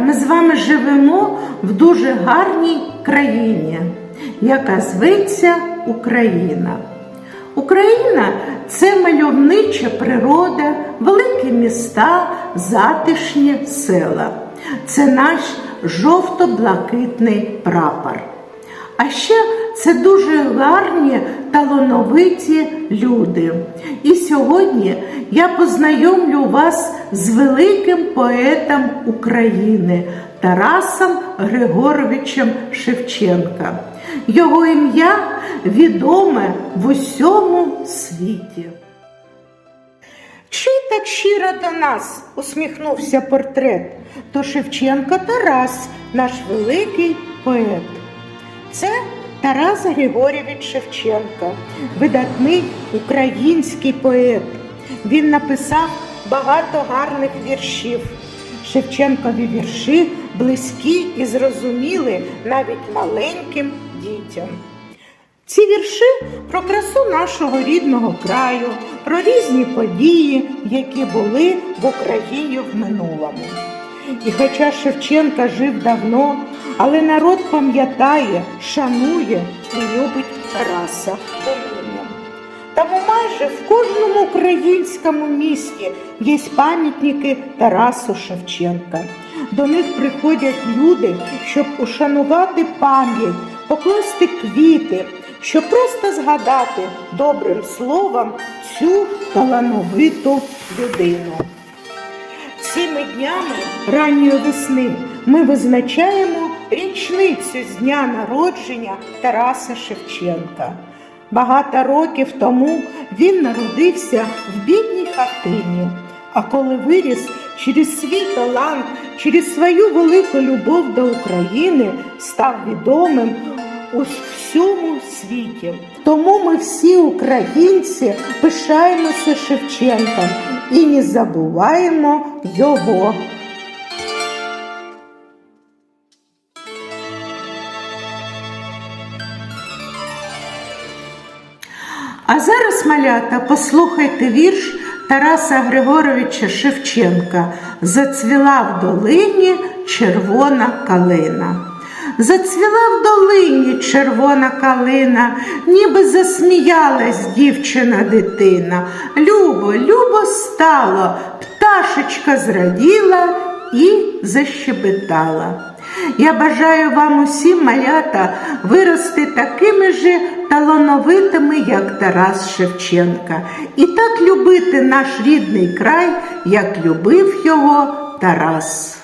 ми з вами живемо в дуже гарній країні, яка зветься Україна. Україна це мальовнича природа, великі міста, затишні села. Це наш жовто-блакитний прапор. А ще це дуже гарні талановиті люди. І сьогодні я познайомлю вас з великим поетом України Тарасом Григоровичем Шевченка. Його ім'я відоме в усьому світі. Чи так щиро до нас усміхнувся портрет, то Шевченко Тарас, наш великий поет. Це Тарас Григорєвич Шевченко, видатний український поет. Він написав багато гарних віршів. Шевченкові вірші близькі і зрозуміли навіть маленьким дітям. Ці вірші про красу нашого рідного краю, про різні події, які були в Україні в минулому. І хоча Шевченка жив давно, але народ пам'ятає, шанує і любить Тараса Богиня. Тому майже в кожному українському місті є пам'ятники Тарасу Шевченка. До них приходять люди, щоб ушанувати пам'ять, покласти квіти, щоб просто згадати добрим словом цю талановиту людину. Цими днями ранньої весни ми визначаємо річницю з дня народження Тараса Шевченка. Багато років тому він народився в бідній хатині, а коли виріс через свій талант, через свою велику любов до України, став відомим у всьому світі. Тому ми всі українці пишаємося Шевченком і не забуваємо його. А зараз, малята, послухайте вірш Тараса Григоровича Шевченка Зацвіла в долині червона калина. Зацвіла в долині червона калина, ніби засміялась дівчина дитина. Любо, любо стало, пташечка зраділа і защебетала. Я бажаю вам усім, малята, вирости такими же талановитими, як Тарас Шевченка, і так любити наш рідний край, як любив його Тарас.